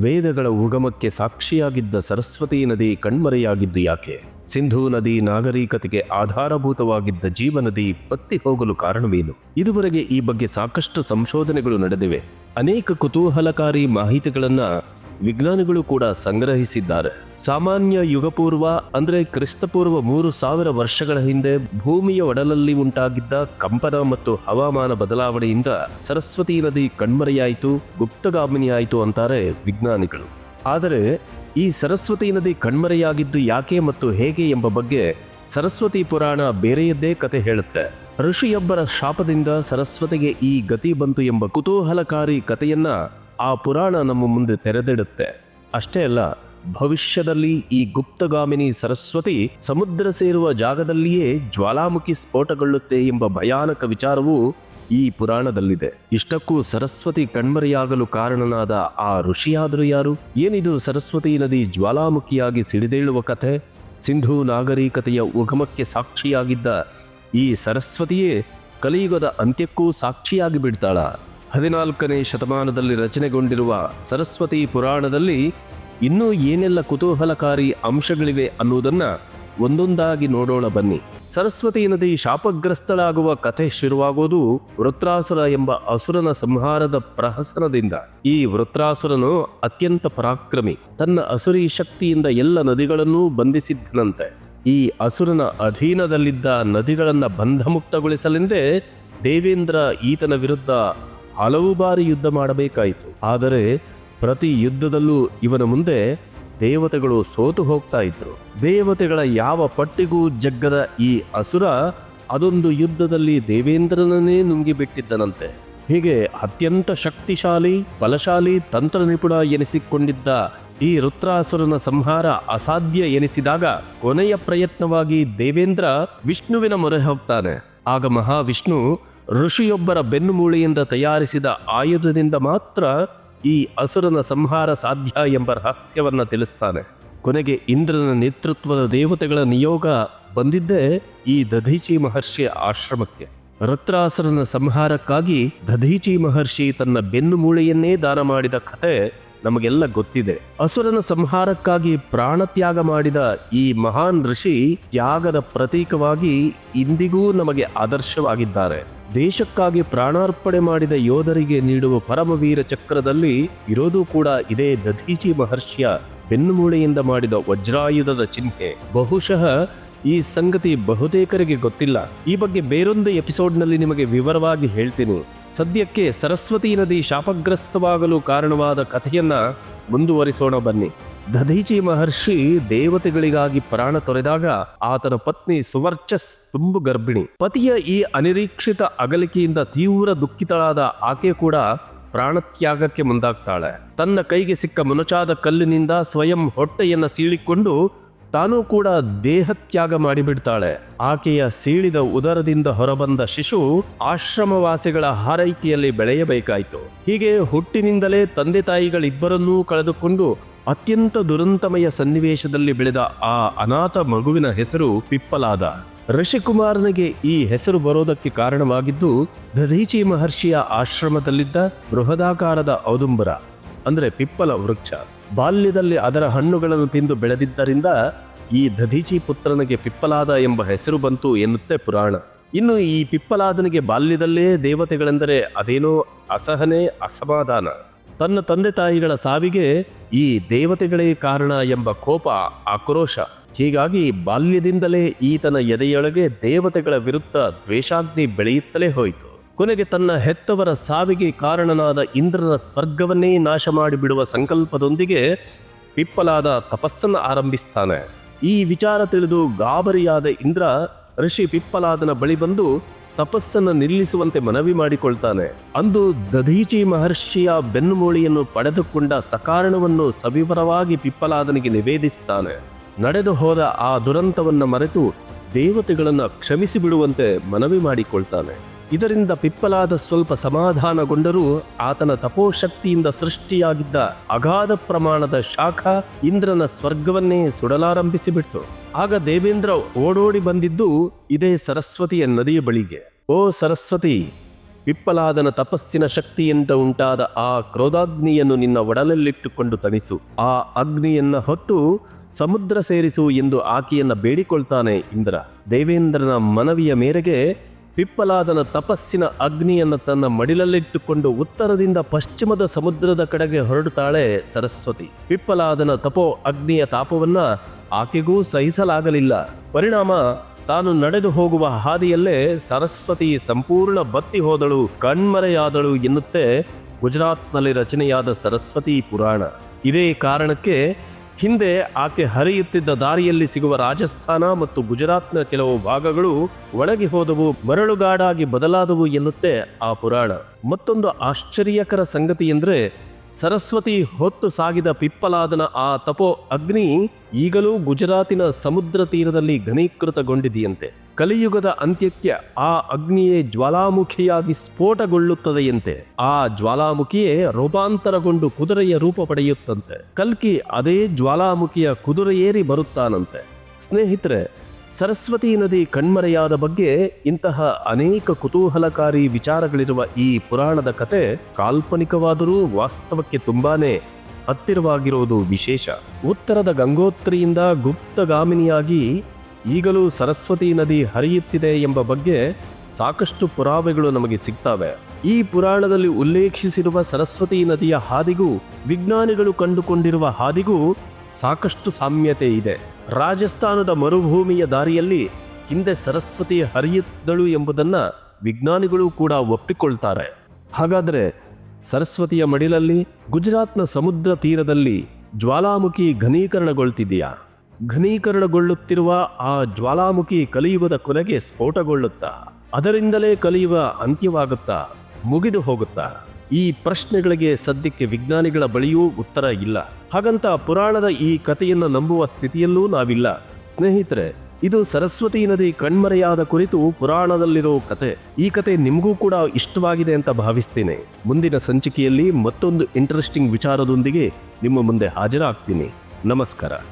ವೇದಗಳ ಉಗಮಕ್ಕೆ ಸಾಕ್ಷಿಯಾಗಿದ್ದ ಸರಸ್ವತಿ ನದಿ ಕಣ್ಮರೆಯಾಗಿದ್ದು ಯಾಕೆ? ಸಿಂಧೂ ನದಿ ನಾಗರಿಕತೆಗೆ ಆಧಾರಭೂತವಾಗಿದ್ದ ಜೀವನದಿ ಪತ್ತಿ ಹೋಗಲು ಕಾರಣವೇನು? ಇದುವರೆಗೆ ಈ ಬಗ್ಗೆ ಸಾಕಷ್ಟು ಸಂಶೋಧನೆಗಳು ನಡೆದಿವೆ. ಅನೇಕ ಕುತೂಹಲಕಾರಿ ಮಾಹಿತಿಗಳನ್ನ ವಿಜ್ಞಾನಿಗಳು ಕೂಡ ಸಂಗ್ರಹಿಸಿದ್ದಾರೆ. ಸಾಮಾನ್ಯ ಯುಗಪೂರ್ವ ಅಂದರೆ ಕ್ರಿಸ್ತಪೂರ್ವ ಮೂರು ಸಾವಿರ ವರ್ಷಗಳ ಹಿಂದೆ ಭೂಮಿಯ ಒಡಲಲ್ಲಿ ಉಂಟಾಗಿದ್ದ ಕಂಪನ ಮತ್ತು ಹವಾಮಾನ ಬದಲಾವಣೆಯಿಂದ ಸರಸ್ವತಿ ನದಿ ಕಣ್ಮರೆಯಾಯಿತು, ಗುಪ್ತಗಾಮಿನಿಯಾಯಿತು ಅಂತಾರೆ ವಿಜ್ಞಾನಿಗಳು. ಆದರೆ ಈ ಸರಸ್ವತಿ ನದಿ ಕಣ್ಮರೆಯಾಗಿದ್ದು ಯಾಕೆ ಮತ್ತು ಹೇಗೆ ಎಂಬ ಬಗ್ಗೆ ಸರಸ್ವತಿ ಪುರಾಣ ಬೇರೆಯದ್ದೇ ಕತೆ ಹೇಳುತ್ತೆ. ಋಷಿಯೊಬ್ಬರ ಶಾಪದಿಂದ ಸರಸ್ವತಿಗೆ ಈ ಗತಿ ಬಂತು ಎಂಬ ಕುತೂಹಲಕಾರಿ ಕಥೆಯನ್ನ ಆ ಪುರಾಣ ನಮ್ಮ ಮುಂದೆ ತೆರೆದಿಡುತ್ತೆ. ಅಷ್ಟೇ ಅಲ್ಲ, ಭವಿಷ್ಯದಲ್ಲಿ ಈ ಗುಪ್ತಗಾಮಿನಿ ಸರಸ್ವತಿ ಸಮುದ್ರ ಸೇರುವ ಜಾಗದಲ್ಲಿಯೇ ಜ್ವಾಲಾಮುಖಿ ಸ್ಫೋಟಗೊಳ್ಳುತ್ತೆ ಎಂಬ ಭಯಾನಕ ವಿಚಾರವು ಈ ಪುರಾಣದಲ್ಲಿದೆ. ಇಷ್ಟಕ್ಕೂ ಸರಸ್ವತಿ ಕಣ್ಮರೆಯಾಗಲು ಕಾರಣನಾದ ಆ ಋಷಿಯಾದರೂ ಯಾರು? ಏನಿದು ಸರಸ್ವತಿ ನದಿ ಜ್ವಾಲಾಮುಖಿಯಾಗಿ ಸಿಡಿದೇಳುವ ಕಥೆ? ಸಿಂಧೂ ನಾಗರಿಕತೆಯ ಉಗಮಕ್ಕೆ ಸಾಕ್ಷಿಯಾಗಿದ್ದ ಈ ಸರಸ್ವತಿಯೇ ಕಲಿಯುಗದ ಅಂತ್ಯಕ್ಕೂ ಸಾಕ್ಷಿಯಾಗಿ ಬಿಡ್ತಾಳ? ಹದಿನಾಲ್ಕನೇ ಶತಮಾನದಲ್ಲಿ ರಚನೆಗೊಂಡಿರುವ ಸರಸ್ವತಿ ಪುರಾಣದಲ್ಲಿ ಇನ್ನೂ ಏನೆಲ್ಲ ಕುತೂಹಲಕಾರಿ ಅಂಶಗಳಿವೆ ಅನ್ನುವುದನ್ನು ಒಂದೊಂದಾಗಿ ನೋಡೋಣ ಬನ್ನಿ. ಸರಸ್ವತಿ ನದಿ ಶಾಪಗ್ರಸ್ತಳಾಗುವ ಕಥೆ ಶುರುವಾಗೋದು ವೃತ್ರಾಸುರ ಎಂಬ ಅಸುರನ ಸಂಹಾರದ ಪ್ರಹಸನದಿಂದ. ಈ ವೃತ್ರಾಸುರನು ಅತ್ಯಂತ ಪರಾಕ್ರಮಿ. ತನ್ನ ಅಸುರಿ ಶಕ್ತಿಯಿಂದ ಎಲ್ಲ ನದಿಗಳನ್ನೂ ಬಂಧಿಸಿದ್ದನಂತೆ. ಈ ಅಸುರನ ಅಧೀನದಲ್ಲಿದ್ದ ನದಿಗಳನ್ನು ಬಂಧಮುಕ್ತಗೊಳಿಸಲೆಂದೇ ದೇವೇಂದ್ರ ಈತನ ವಿರುದ್ಧ ಹಲವು ಬಾರಿ ಯುದ್ಧ ಮಾಡಬೇಕಾಯಿತು. ಆದರೆ ಪ್ರತಿ ಯುದ್ಧದಲ್ಲೂ ಇವನ ಮುಂದೆ ದೇವತೆಗಳು ಸೋತು ಹೋಗ್ತಾ ಇದ್ರು. ದೇವತೆಗಳ ಯಾವ ಪಟ್ಟಿಗೂ ಜಗ್ಗದ ಈ ಅಸುರ ಅದೊಂದು ಯುದ್ಧದಲ್ಲಿ ದೇವೇಂದ್ರನನ್ನೇ ನುಂಗಿಬಿಟ್ಟಿದ್ದನಂತೆ. ಹೀಗೆ ಅತ್ಯಂತ ಶಕ್ತಿಶಾಲಿ, ಬಲಶಾಲಿ ತಂತ್ರ ನಿಪುಣ ಎನಿಸಿಕೊಂಡಿದ್ದ ಈ ರುದ್ರಾಸುರನ ಸಂಹಾರ ಅಸಾಧ್ಯ ಎನಿಸಿದಾಗ ಕೊನೆಯ ಪ್ರಯತ್ನವಾಗಿ ದೇವೇಂದ್ರ ವಿಷ್ಣುವಿನ ಮೊರೆ ಹೋಗ್ತಾನೆ. ಆಗ ಮಹಾವಿಷ್ಣು ಋಷಿಯೊಬ್ಬರ ಬೆನ್ನುಮೂಳೆಯಿಂದ ತಯಾರಿಸಿದ ಆಯುಧದಿಂದ ಮಾತ್ರ ಈ ಅಸುರನ ಸಂಹಾರ ಸಾಧ್ಯ ಎಂಬ ರಹಸ್ಯವನ್ನು ತಿಳಿಸ್ತಾನೆ. ಕೊನೆಗೆ ಇಂದ್ರನ ನೇತೃತ್ವದ ದೇವತೆಗಳ ನಿಯೋಗ ಬಂದಿದ್ದೇ ಈ ದಧೀಚಿ ಮಹರ್ಷಿಯ ಆಶ್ರಮಕ್ಕೆ. ರತ್ರಾಸುರನ ಸಂಹಾರಕ್ಕಾಗಿ ದಧೀಚಿ ಮಹರ್ಷಿ ತನ್ನ ಬೆನ್ನುಮೂಳೆಯನ್ನೇ ದಾನ ಮಾಡಿದ ಕಥೆ ನಮಗೆಲ್ಲ ಗೊತ್ತಿದೆ. ಅಸುರನ ಸಂಹಾರಕ್ಕಾಗಿ ಪ್ರಾಣತ್ಯಾಗ ಮಾಡಿದ ಈ ಮಹಾನ್ ಋಷಿ ತ್ಯಾಗದ ಪ್ರತೀಕವಾಗಿ ಇಂದಿಗೂ ನಮಗೆ ಆದರ್ಶವಾಗಿದ್ದಾರೆ. ದೇಶಕ್ಕಾಗಿ ಪ್ರಾಣಾರ್ಪಣೆ ಮಾಡಿದ ಯೋಧರಿಗೆ ನೀಡುವ ಪರಮವೀರ ಚಕ್ರದಲ್ಲಿ ಇರೋದು ಕೂಡ ಇದೇ ದಧೀಚಿ ಮಹರ್ಷಿಯ ಬೆನ್ನುಮೂಳೆಯಿಂದ ಮಾಡಿದ ವಜ್ರಾಯುಧದ ಚಿಹ್ನೆ. ಬಹುಶಃ ಈ ಸಂಗತಿ ಬಹುತೇಕರಿಗೆ ಗೊತ್ತಿಲ್ಲ. ಈ ಬಗ್ಗೆ ಬೇರೊಂದು ಎಪಿಸೋಡ್ನಲ್ಲಿ ನಿಮಗೆ ವಿವರವಾಗಿ ಹೇಳ್ತೀನಿ. ಸದ್ಯಕ್ಕೆ ಸರಸ್ವತಿ ನದಿ ಶಾಪಗ್ರಸ್ತವಾಗಲು ಕಾರಣವಾದ ಕಥೆಯನ್ನ ಮುಂದುವರಿಸೋಣ ಬನ್ನಿ. ದಧೀಚಿ ಮಹರ್ಷಿ ದೇವತೆಗಳಿಗಾಗಿ ಪ್ರಾಣ ತೊರೆದಾಗ ಆತನ ಪತ್ನಿ ಸುವರ್ಚಸ್ ತುಂಬು ಗರ್ಭಿಣಿ. ಪತಿಯ ಈ ಅನಿರೀಕ್ಷಿತ ಅಗಲಿಕೆಯಿಂದ ತೀವ್ರ ದುಃಖಿತಳಾದ ಆಕೆ ಕೂಡ ಪ್ರಾಣತ್ಯಾಗಕ್ಕೆ ಮುಂದಾಗ್ತಾಳೆ. ತನ್ನ ಕೈಗೆ ಸಿಕ್ಕ ಮುನಚಾದ ಕಲ್ಲಿನಿಂದ ಸ್ವಯಂ ಹೊಟ್ಟೆಯನ್ನ ಸೀಳಿಕೊಂಡು ತಾನೂ ಕೂಡ ದೇಹತ್ಯಾಗ ಮಾಡಿಬಿಡ್ತಾಳೆ. ಆಕೆಯ ಸೀಳಿದ ಉದರದಿಂದ ಹೊರಬಂದ ಶಿಶು ಆಶ್ರಮವಾಸಿಗಳ ಹಾರೈಕೆಯಲ್ಲಿ ಬೆಳೆಯಬೇಕಾಯಿತು. ಹೀಗೆ ಹುಟ್ಟಿನಿಂದಲೇ ತಂದೆ ತಾಯಿಗಳಿಬ್ಬರನ್ನೂ ಕಳೆದುಕೊಂಡು ಅತ್ಯಂತ ದುರಂತಮಯ ಸನ್ನಿವೇಶದಲ್ಲಿ ಬೆಳೆದ ಆ ಅನಾಥ ಮಗುವಿನ ಹೆಸರು ಪಿಪ್ಪಲಾದ. ಋಷಿಕುಮಾರನಿಗೆ ಈ ಹೆಸರು ಬರೋದಕ್ಕೆ ಕಾರಣವಾಗಿದ್ದು, ದಧೀಚಿ ಮಹರ್ಷಿಯ ಆಶ್ರಮದಲ್ಲಿದ್ದ ಬೃಹದಾಕಾರದ ಔದುಂಬರ, ಅಂದರೆ ಪಿಪ್ಪಲ ವೃಕ್ಷ, ಬಾಲ್ಯದಲ್ಲಿ ಅದರ ಹಣ್ಣುಗಳನ್ನು ತಿಂದು ಬೆಳೆದಿದ್ದರಿಂದ ಈ ದಧೀಚಿ ಪುತ್ರನಿಗೆ ಪಿಪ್ಪಲಾದ ಎಂಬ ಹೆಸರು ಬಂತು ಎನ್ನುತ್ತೆ ಪುರಾಣ. ಇನ್ನು ಈ ಪಿಪ್ಪಲಾದನಿಗೆ ಬಾಲ್ಯದಲ್ಲೇ ದೇವತೆಗಳೆಂದರೆ ಅದೇನೋ ಅಸಹನೆ, ಅಸಮಾಧಾನ. ತನ್ನ ತಂದೆ ತಾಯಿಗಳ ಸಾವಿಗೆ ಈ ದೇವತೆಗಳೇ ಕಾರಣ ಎಂಬ ಕೋಪ, ಆಕ್ರೋಶ. ಹೀಗಾಗಿ ಬಾಲ್ಯದಿಂದಲೇ ಈತನ ಎದೆಯೊಳಗೆ ದೇವತೆಗಳ ವಿರುದ್ಧ ದ್ವೇಷಾಗ್ನಿ ಬೆಳೆಯುತ್ತಲೇ ಹೋಯಿತು. ಕೊನೆಗೆ ತನ್ನ ಹೆತ್ತವರ ಸಾವಿಗೆ ಕಾರಣನಾದ ಇಂದ್ರನ ಸ್ವರ್ಗವನ್ನೇ ನಾಶ ಮಾಡಿಬಿಡುವ ಸಂಕಲ್ಪದೊಂದಿಗೆ ಪಿಪ್ಪಲಾದ ತಪಸ್ಸನ್ನು ಆರಂಭಿಸ್ತಾನೆ. ಈ ವಿಚಾರ ತಿಳಿದು ಗಾಬರಿಯಾದ ಇಂದ್ರ ಋಷಿ ಪಿಪ್ಪಲಾದನ ಬಳಿ ಬಂದು ತಪಸ್ಸನ್ನು ನಿಲ್ಲಿಸುವಂತೆ ಮನವಿ ಮಾಡಿಕೊಳ್ತಾನೆ. ಅಂದು ದಧೀಚಿ ಮಹರ್ಷಿಯ ಬೆನ್ನುಮೂಳಿಯನ್ನು ಪಡೆದುಕೊಂಡ ಸಕಾರಣವನ್ನು ಸವಿವರವಾಗಿ ಪಿಪ್ಪಲಾದನಿಗೆ ನಿವೇದಿಸುತ್ತಾನೆ ನಡೆದು ಹೋದ ಆ ದುರಂತವನ್ನು ಮರೆತು ದೇವತೆಗಳನ್ನು ಕ್ಷಮಿಸಿ ಬಿಡುವಂತೆ ಮನವಿ ಮಾಡಿಕೊಳ್ತಾನೆ. ಇದರಿಂದ ಪಿಪ್ಪಲಾದ ಸ್ವಲ್ಪ ಸಮಾಧಾನಗೊಂಡರೂ ಆತನ ತಪೋಶಕ್ತಿಯಿಂದ ಸೃಷ್ಟಿಯಾಗಿದ್ದ ಅಗಾಧ ಪ್ರಮಾಣದ ಶಾಖ ಇಂದ್ರನ ಸ್ವರ್ಗವನ್ನೇ ಸುಡಲಾರಂಭಿಸಿಬಿಡ್ತು. ಆಗ ದೇವೇಂದ್ರ ಓಡೋಡಿ ಬಂದಿದ್ದು ಇದೇ ಸರಸ್ವತಿಯ ನದಿಯ ಬಳಿಗೆ. ಓ ಸರಸ್ವತಿ ಪಿಪ್ಪಲಾದನ ತಪಸ್ಸಿನ ಶಕ್ತಿಯಿಂದ ಉಂಟಾದ ಆ ಕ್ರೋಧಾಗ್ನಿಯನ್ನು ನಿನ್ನ ಒಡಲಲ್ಲಿಟ್ಟುಕೊಂಡು ತಣಿಸು. ಆ ಅಗ್ನಿಯನ್ನ ಹೊತ್ತು ಸಮುದ್ರ ಸೇರಿಸು ಎಂದು ಆಕೆಯನ್ನ ಬೇಡಿಕೊಳ್ತಾನೆ ಇಂದ್ರ. ದೇವೇಂದ್ರನ ಮನವಿಯ ಮೇರೆಗೆ ಪಿಪ್ಪಲಾದನ ತಪಸ್ಸಿನ ಅಗ್ನಿಯನ್ನು ತನ್ನ ಮಡಿಲಲ್ಲಿಟ್ಟುಕೊಂಡು ಉತ್ತರದಿಂದ ಪಶ್ಚಿಮದ ಸಮುದ್ರದ ಕಡೆಗೆ ಹೊರಡುತ್ತಾಳೆ ಸರಸ್ವತಿ. ಪಿಪ್ಪಲಾದನ ತಪೋ ಅಗ್ನಿಯ ತಾಪವನ್ನ ಆಕೆಗೂ ಸಹಿಸಲಾಗಲಿಲ್ಲ. ಪರಿಣಾಮ, ತಾನು ನಡೆದು ಹೋಗುವ ಹಾದಿಯಲ್ಲೇ ಸರಸ್ವತಿ ಸಂಪೂರ್ಣ ಬತ್ತಿ ಹೋದಳು, ಕಣ್ಮರೆಯಾದಳು ಎನ್ನುತ್ತೆ ಗುಜರಾತ್ನಲ್ಲಿ ರಚನೆಯಾದ ಸರಸ್ವತಿ ಪುರಾಣ. ಇದೇ ಕಾರಣಕ್ಕೆ ಹಿಂದೆ ಆಕೆ ಹರಿಯುತ್ತಿದ್ದ ದಾರಿಯಲ್ಲಿ ಸಿಗುವ ರಾಜಸ್ಥಾನ ಮತ್ತು ಗುಜರಾತ್ನ ಕೆಲವು ಭಾಗಗಳು ಒಣಗಿ ಹೋದವು, ಮರಳುಗಾಡಾಗಿ ಬದಲಾದವು ಎನ್ನುತ್ತೆ ಆ ಪುರಾಣ. ಮತ್ತೊಂದು ಆಶ್ಚರ್ಯಕರ ಸಂಗತಿ ಎಂದರೆ, ಸರಸ್ವತಿ ಹೊತ್ತು ಸಾಗಿದ ಪಿಪ್ಪಲಾದನ ಆ ತಪೋ ಅಗ್ನಿ ಈಗಲೂ ಗುಜರಾತಿನ ಸಮುದ್ರ ತೀರದಲ್ಲಿ ಘನೀಕೃತಗೊಂಡಿದೆಯಂತೆ. ಕಲಿಯುಗದ ಅಂತ್ಯಕ್ಕೆ ಆ ಅಗ್ನಿಯೇ ಜ್ವಾಲಾಮುಖಿಯಾಗಿ ಸ್ಫೋಟಗೊಳ್ಳುತ್ತದೆಯಂತೆ. ಆ ಜ್ವಾಲಾಮುಖಿಯೇ ರೂಪಾಂತರಗೊಂಡು ಕುದುರೆಯ ರೂಪ ಪಡೆಯುತ್ತಂತೆ. ಕಲ್ಕಿ ಅದೇ ಜ್ವಾಲಾಮುಖಿಯ ಕುದುರೆಯೇರಿ ಬರುತ್ತಾನಂತೆ. ಸ್ನೇಹಿತರೆ, ಸರಸ್ವತಿ ನದಿ ಕಣ್ಮರೆಯಾದ ಬಗ್ಗೆ ಇಂತಹ ಅನೇಕ ಕುತೂಹಲಕಾರಿ ವಿಚಾರಗಳಿರುವ ಈ ಪುರಾಣದ ಕತೆ ಕಾಲ್ಪನಿಕವಾದರೂ ವಾಸ್ತವಕ್ಕೆ ತುಂಬಾನೇ ಹತ್ತಿರವಾಗಿರುವುದು ವಿಶೇಷ. ಉತ್ತರದ ಗಂಗೋತ್ರಿಯಿಂದ ಗುಪ್ತಗಾಮಿನಿಯಾಗಿ ಈಗಲೂ ಸರಸ್ವತಿ ನದಿ ಹರಿಯುತ್ತಿದೆ ಎಂಬ ಬಗ್ಗೆ ಸಾಕಷ್ಟು ಪುರಾವೆಗಳು ನಮಗೆ ಸಿಗ್ತವೆ. ಈ ಪುರಾಣದಲ್ಲಿ ಉಲ್ಲೇಖಿಸಿರುವ ಸರಸ್ವತಿ ನದಿಯ ಹಾದಿಗೂ, ವಿಜ್ಞಾನಿಗಳು ಕಂಡುಕೊಂಡಿರುವ ಹಾದಿಗೂ ಸಾಕಷ್ಟು ಸಾಮ್ಯತೆ ಇದೆ. ರಾಜಸ್ಥಾನದ ಮರುಭೂಮಿಯ ದಾರಿಯಲ್ಲಿ ಹಿಂದೆ ಸರಸ್ವತಿ ಹರಿಯುತ್ತಿದ್ದಳು ಎಂಬುದನ್ನು ವಿಜ್ಞಾನಿಗಳು ಕೂಡ ಒಪ್ಪಿಕೊಳ್ತಾರೆ. ಹಾಗಾದರೆ ಸರಸ್ವತಿಯ ಮಡಿಲಲ್ಲಿ ಗುಜರಾತ್ನ ಸಮುದ್ರ ತೀರದಲ್ಲಿ ಜ್ವಾಲಾಮುಖಿ ಘನೀಕರಣಗೊಳ್ತಿದೆಯಾ? ಘನೀಕರಣಗೊಳ್ಳುತ್ತಿರುವ ಆ ಜ್ವಾಲಾಮುಖಿ ಕಲಿಯುಗದ ಕೊನೆಗೆ ಸ್ಫೋಟಗೊಳ್ಳುತ್ತಾ, ಅದರಿಂದಲೇ ಕಲಿಯುವ ಅಂತ್ಯವಾಗುತ್ತಾ, ಮುಗಿದು ಹೋಗುತ್ತಾ? ಈ ಪ್ರಶ್ನೆಗಳಿಗೆ ಸದ್ಯಕ್ಕೆ ವಿಜ್ಞಾನಿಗಳ ಬಳಿಯೂ ಉತ್ತರ ಇಲ್ಲ. ಹಾಗಂತ ಪುರಾಣದ ಈ ಕಥೆಯನ್ನು ನಂಬುವ ಸ್ಥಿತಿಯಲ್ಲೂ ನಾವಿಲ್ಲ. ಸ್ನೇಹಿತರೆ, ಇದು ಸರಸ್ವತಿ ನದಿ ಕಣ್ಮರೆಯಾದ ಕುರಿತು ಪುರಾಣದಲ್ಲಿರೋ ಕತೆ ಈ ಕತೆ ನಿಮಗೂ ಕೂಡ ಇಷ್ಟವಾಗಿದೆ ಅಂತ ಭಾವಿಸ್ತೇನೆ. ಮುಂದಿನ ಸಂಚಿಕೆಯಲ್ಲಿ ಮತ್ತೊಂದು ಇಂಟ್ರೆಸ್ಟಿಂಗ್ ವಿಚಾರದೊಂದಿಗೆ ನಿಮ್ಮ ಮುಂದೆ ಹಾಜರಾಗ್ತೀನಿ. ನಮಸ್ಕಾರ.